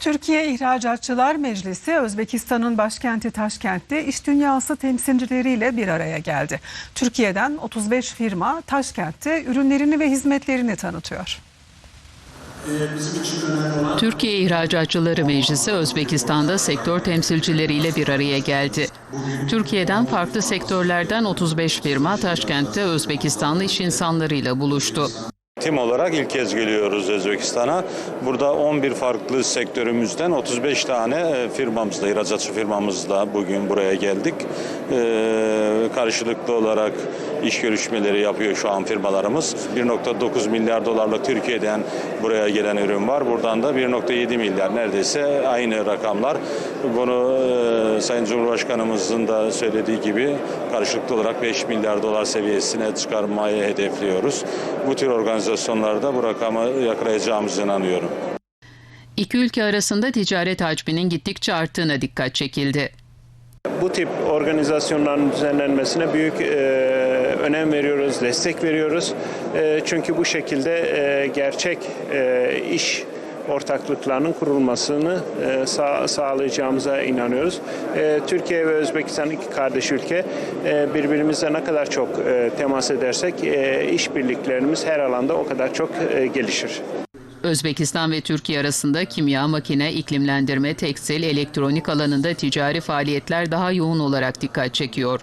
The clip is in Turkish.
Türkiye İhracatçılar Meclisi Özbekistan'ın başkenti Taşkent'te iş dünyası temsilcileriyle bir araya geldi. Türkiye'den 35 firma Taşkent'te ürünlerini ve hizmetlerini tanıtıyor. Türkiye İhracatçıları Meclisi Özbekistan'da sektör temsilcileriyle bir araya geldi. Türkiye'den farklı sektörlerden 35 firma Taşkent'te Özbekistanlı iş insanlarıyla buluştu. Tim olarak ilk kez geliyoruz Özbekistan'a. Burada 11 farklı sektörümüzden 35 tane e, firmamızla, ihracatçı firmamızla bugün buraya geldik. Ee, karşılıklı olarak iş görüşmeleri yapıyor şu an firmalarımız. 1.9 milyar dolarlık Türkiye'den buraya gelen ürün var. Buradan da 1.7 milyar neredeyse aynı rakamlar. Bunu e, Sayın Cumhurbaşkanımızın da söylediği gibi karşılıklı olarak 5 milyar dolar seviyesine çıkarmayı hedefliyoruz. Bu tür organizasyonlarda bu rakamı yakalayacağımıza inanıyorum. İki ülke arasında ticaret hacminin gittikçe arttığına dikkat çekildi. Bu tip organizasyonların düzenlenmesine büyük e, önem veriyoruz, destek veriyoruz. E, çünkü bu şekilde e, gerçek e, iş ortaklıklarının kurulmasını e, sağ, sağlayacağımıza inanıyoruz. E, Türkiye ve Özbekistan iki kardeş ülke. E, birbirimize ne kadar çok e, temas edersek e, işbirliklerimiz her alanda o kadar çok e, gelişir. Özbekistan ve Türkiye arasında kimya, makine, iklimlendirme, tekstil, elektronik alanında ticari faaliyetler daha yoğun olarak dikkat çekiyor.